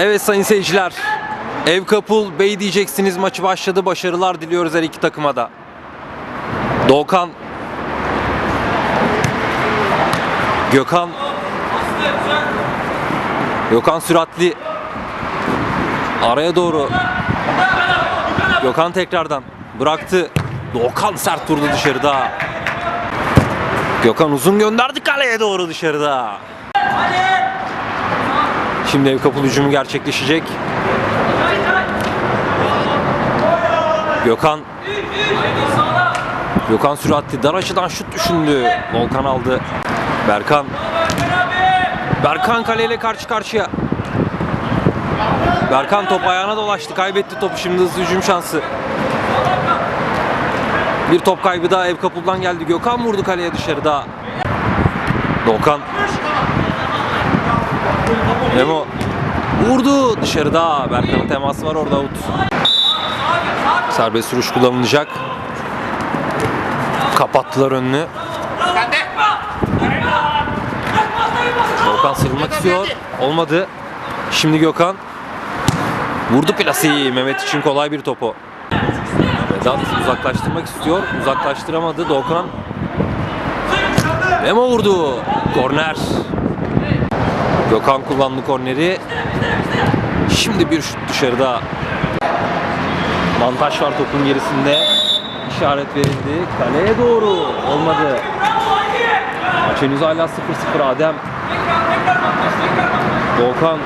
Evet sayın seyirciler. Ev Kapul Bey diyeceksiniz maçı başladı. Başarılar diliyoruz her iki takıma da. Doğukan Gökhan Gökhan süratli araya doğru Gökhan tekrardan bıraktı. Doğukan sert vurdu dışarıda. Gökhan uzun gönderdi kaleye doğru dışarıda. Şimdi ev kapı hücumu gerçekleşecek. Gökhan Gökhan süratli dar açıdan şut düşündü. Volkan aldı. Berkan Berkan kaleyle karşı karşıya. Berkan top ayağına dolaştı. Kaybetti topu. Şimdi hızlı hücum şansı. Bir top kaybı daha ev kapıdan geldi. Gökhan vurdu kaleye dışarıda. Doğukan Memo vurdu dışarıda. Berkan'ın teması var orada out. Serbest vuruş kullanılacak. Kapattılar önünü. Gökhan sıyrılmak istiyor. Olmadı. Şimdi Gökhan vurdu plasiyi. Mehmet için kolay bir topu. Vedat uzaklaştırmak istiyor. Uzaklaştıramadı. Doğukan Memo vurdu. Korner. Gökhan kullandı korneri. Şimdi bir şut dışarıda. Mantaş var topun gerisinde. İşaret verildi. Kaleye doğru. Olmadı. Maç henüz hala 0-0 Adem. Volkan.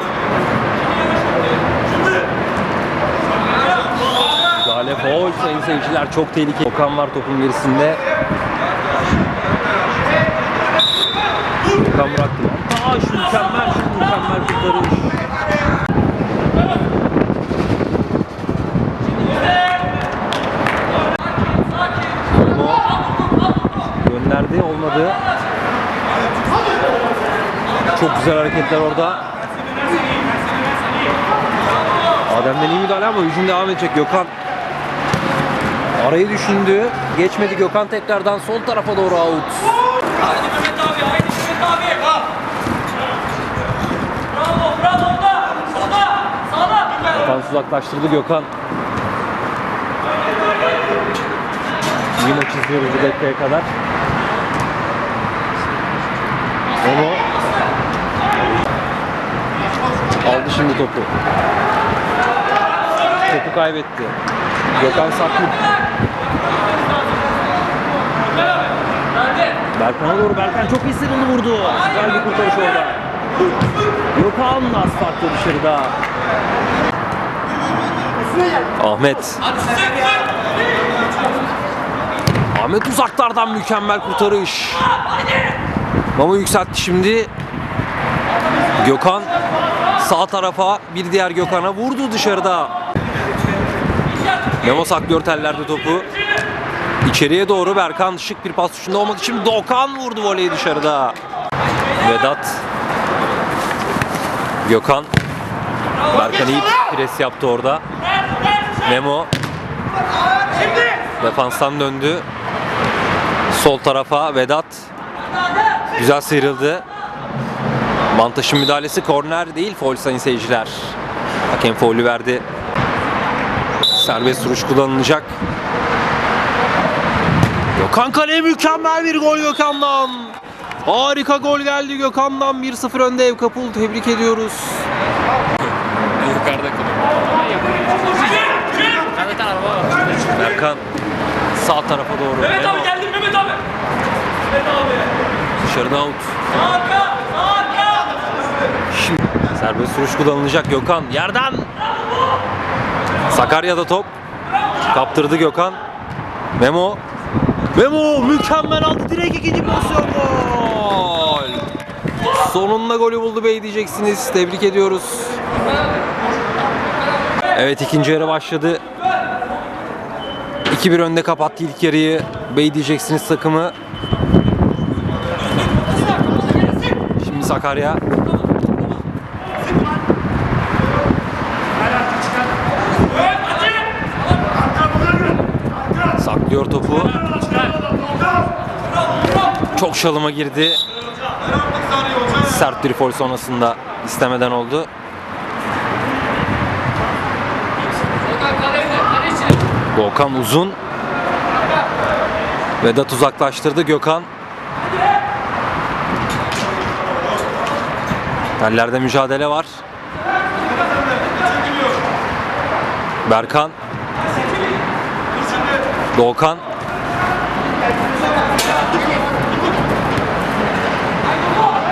Müdahale foul sayın seyirciler. Çok tehlikeli. Volkan var topun gerisinde. Volkan bıraktı. Montaj mükemmel şut, mükemmel kurtarış. Memo gönderdi olmadı. Çok güzel hareketler orada. Adem'den iyi müdahale ama hücum devam edecek Gökhan. Arayı düşündü. Geçmedi Gökhan tekrardan sol tarafa doğru out. Haydi Mehmet abi, haydi Mehmet abi. Bravo, bravo orada. Sağda, Gökhan uzaklaştırdı Gökhan. İyi maç izliyoruz bu dakikaya kadar. Onu aldı şimdi topu. Topu kaybetti. Gökhan saklı. Berkan'a doğru Berkan çok iyi sıyrıldı vurdu. Güzel bir kurtarış orada. Gökhan asfaltta dışarıda. Ahmet. Ahmet uzaklardan mükemmel kurtarış. Mama yükseltti şimdi. Gökhan sağ tarafa bir diğer Gökhan'a vurdu dışarıda. Memo saklıyor tellerde topu. İçeriye doğru Berkan şık bir pas dışında olmadı. Şimdi Dokan vurdu voleyi dışarıda. Vedat. Gökhan. Berkan iyi pres yaptı orada. Memo. Defanstan döndü. Sol tarafa Vedat. Güzel sıyrıldı. Mantaş'ın müdahalesi korner değil foul sayın seyirciler. Hakem faulü verdi. Serbest vuruş kullanılacak. Gökhan kaleye mükemmel bir gol Gökhan'dan. Harika gol geldi Gökhan'dan 1-0 önde ev kapul tebrik ediyoruz. Yukarıda kalıyor. Yukarıda araba var. Berkan sağ tarafa doğru. Mehmet abi geldi Mehmet abi. Mehmet abi. dışarıda out. Arka, arka. Şimdi serbest vuruş kullanılacak Gökhan. Yerden. Sakarya'da top. Kaptırdı Gökhan. Memo. Memo mükemmel aldı direkt ikinci pozisyon gol. Sonunda golü buldu bey diyeceksiniz. Tebrik ediyoruz. Evet ikinci yarı başladı. 2-1 önde kapattı ilk yarıyı. Bey diyeceksiniz takımı. Şimdi Sakarya. Saklıyor topu. Çok şalıma girdi. Sert bir foul sonrasında istemeden oldu. Doğukan uzun. Vedat uzaklaştırdı Gökhan. Tellerde mücadele var. Berkan. Doğukan.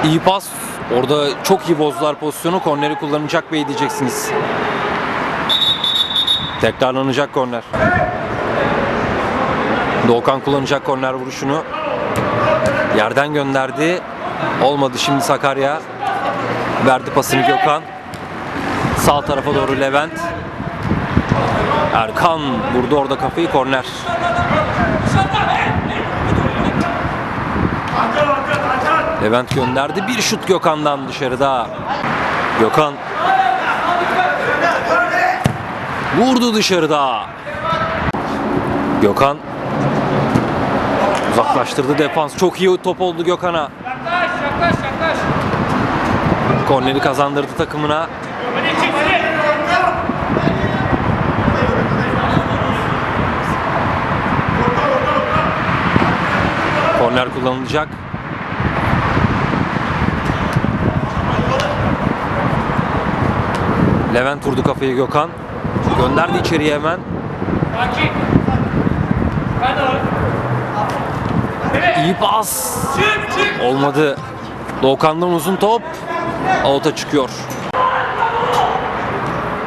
İyi pas. Orada çok iyi bozdular pozisyonu. Korneri kullanacak bey diyeceksiniz. Tekrarlanacak korner. Doğukan kullanacak korner vuruşunu. Yerden gönderdi. Olmadı şimdi Sakarya. Verdi pasını Gökhan. Sağ tarafa doğru Levent. Erkan vurdu orada kafayı korner. Levent gönderdi. Bir şut Gökhan'dan dışarıda. Gökhan vurdu dışarıda. Gökhan uzaklaştırdı defans. Çok iyi top oldu Gökhan'a. Yaklaş yaklaş yaklaş. Korneri kazandırdı takımına. Korner kullanılacak. Levent vurdu kafayı Gökhan. Gönderdi içeriye hemen. Sakin. Ben de. İyi pas. Olmadı. Doğukan'dan uzun top. Out'a çıkıyor.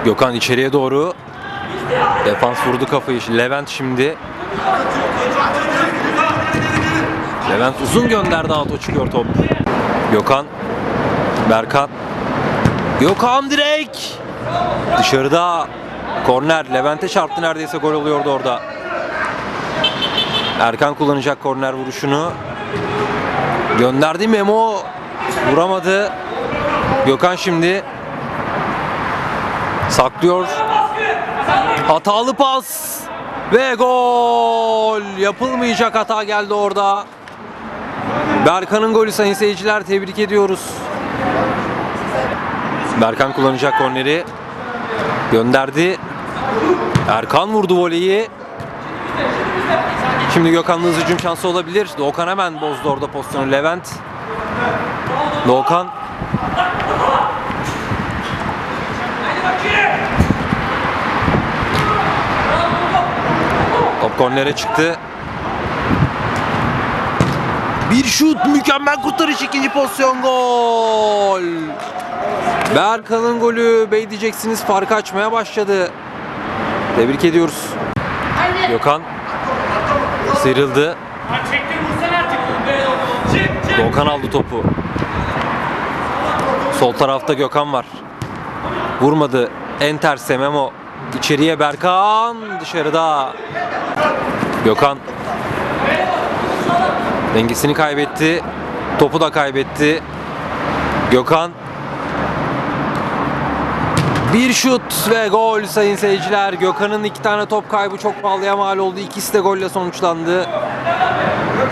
Gökhan içeriye doğru. Defans vurdu kafayı. Levent şimdi. Levent uzun gönderdi out'a çıkıyor top. Gökhan. Berkan. Gökhan direkt. Dışarıda. Korner. Levent'e çarptı neredeyse gol oluyordu orada. Erkan kullanacak korner vuruşunu. Gönderdi Memo. Vuramadı. Gökhan şimdi saklıyor. Hatalı pas ve gol. Yapılmayacak hata geldi orada. Berkan'ın golü sayın seyirciler tebrik ediyoruz. Berkan kullanacak korneri. Gönderdi. Erkan vurdu voleyi. Şimdi Gökhan'ın hızlı hücum şansı olabilir. Doğukan hemen bozdu orada pozisyonu. Levent. Doğukan. Top kornere çıktı. Bir şut, mükemmel kurtarış ikinci pozisyon gol. Berkan'ın golü bey diyeceksiniz farkı açmaya başladı. Tebrik ediyoruz. Gökhan sıyrıldı. Doğukan aldı topu. Sol tarafta Gökhan var. Vurmadı. En terse Memo. İçeriye Berkan. Dışarıda. Gökhan. Dengesini kaybetti. Topu da kaybetti. Gökhan. Bir şut ve gol sayın seyirciler. Gökhan'ın iki tane top kaybı çok pahalıya mal oldu. İkisi de golle sonuçlandı.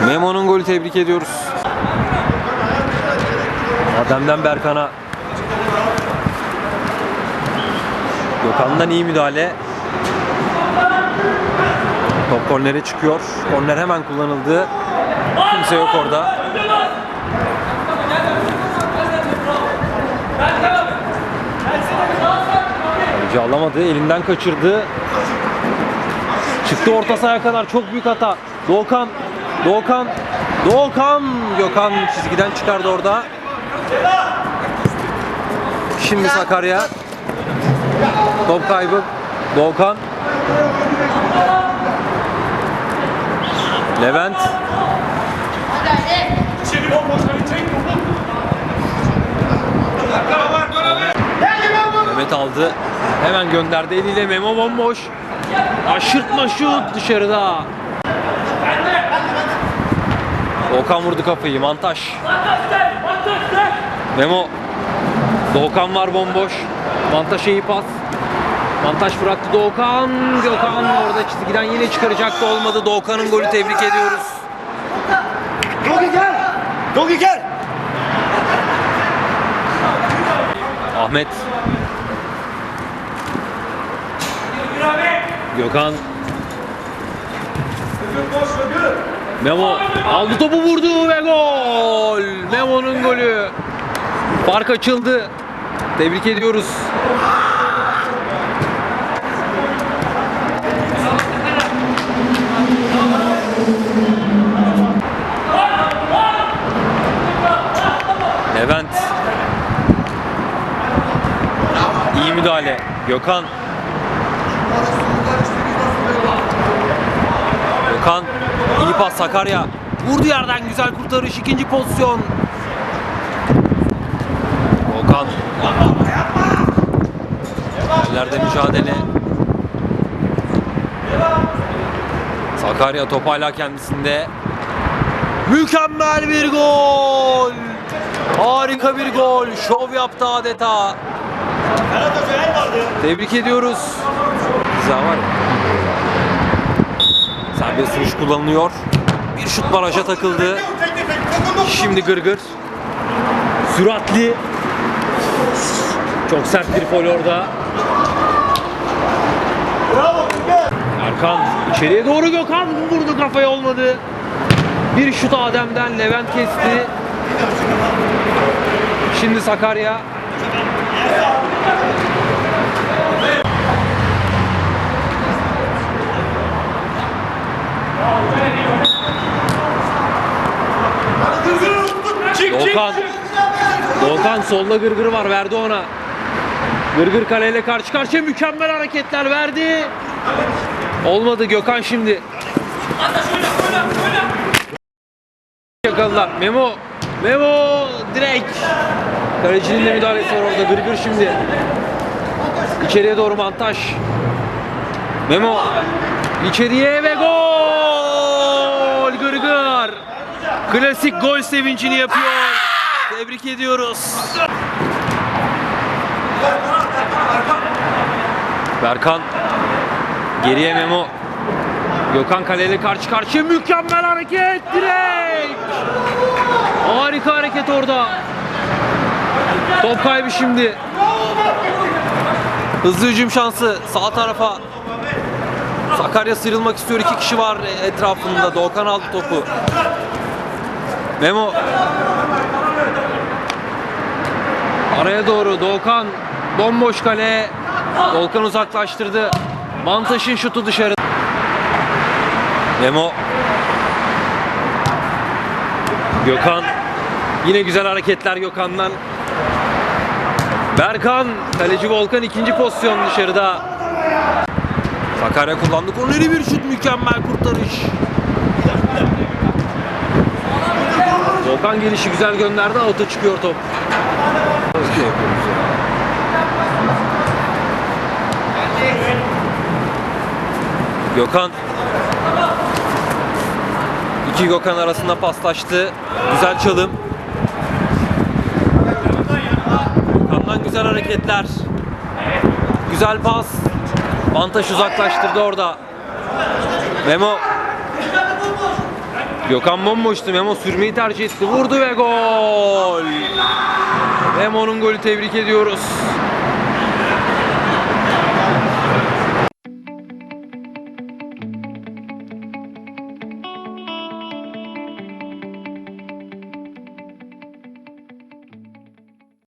Memo'nun golü tebrik ediyoruz. Adem'den Berkan'a. Gökhan'dan iyi müdahale. Top kornere çıkıyor. Korner hemen kullanıldı. Kimse yok orada. Kaleci alamadı. Elinden kaçırdı. Çıktı orta sahaya kadar. Çok büyük hata. Doğukan. Doğukan. Doğukan. Gökhan çizgiden çıkardı orada. Şimdi Sakarya. Top kaybı. Doğukan. Levent. Mehmet aldı. Hemen gönderdi eliyle Memo bomboş. Aşırtma şut dışarıda. Doğukan vurdu kafayı. Mantaş. Memo. Doğukan var bomboş. Mantaş'a iyi pas. Mantaş bıraktı Doğukan. Gökhan orada çizgiden yine çıkaracaktı olmadı. Doğukan'ın golü tebrik ediyoruz. Dogi gel. Dogi gel. Ahmet. Gökhan. Memo aldı topu vurdu ve gol. Memo'nun golü. Fark açıldı. Tebrik ediyoruz. Levent. İyi müdahale. Gökhan. Gökhan. iyi pas Sakarya. Vurdu yerden güzel kurtarış. ikinci pozisyon. Volkan. Yerlerde mücadele. Sakarya top hala kendisinde. Mükemmel bir gol. Harika bir gol. Şov yaptı adeta. Tebrik ediyoruz. Güzel var ya. Serbest vuruş kullanılıyor. Bir şut baraja takıldı. Şimdi gırgır. Süratli. Çok sert bir foul orada. Erkan içeriye doğru Gökhan vurdu kafaya olmadı. Bir şut Adem'den Levent kesti. Şimdi Sakarya. Volkan. Volkan solda gırgır var verdi ona. Gırgır kaleyle karşı karşıya mükemmel hareketler verdi. Olmadı Gökhan şimdi. Yakaladılar. Memo. Memo direkt. Kalecinin de müdahalesi var orada. Gırgır şimdi. İçeriye doğru montaj. Memo. İçeriye ve gol. Gırgır. Klasik gol sevincini yapıyor. Tebrik ediyoruz. Berkan geriye Memo. Gökhan kaleyle karşı karşıya mükemmel hareket direkt. Harika hareket orada. Top kaybı şimdi. Hızlı hücum şansı sağ tarafa. Sakarya sıyrılmak istiyor. iki kişi var etrafında. Doğukan aldı topu. Memo. Araya doğru Doğukan. Bomboş kale. Volkan uzaklaştırdı. Mantaş'ın şutu dışarı. Memo. Gökhan. Yine güzel hareketler Gökhan'dan. Berkan. Kaleci Volkan ikinci pozisyon dışarıda. Sakarya kullandı. Korneri bir şut. Mükemmel kurtarış. Volkan gelişi güzel gönderdi. Out'a çıkıyor top. Şey yapıyoruz ya. Gökhan İki Gökhan arasında paslaştı. Güzel çalım. Gökhan'dan güzel hareketler. Güzel pas. Vantaj uzaklaştırdı orada. Memo. Gökhan bomboştu. Memo sürmeyi tercih etti. Vurdu ve gol. Memo'nun golü tebrik ediyoruz.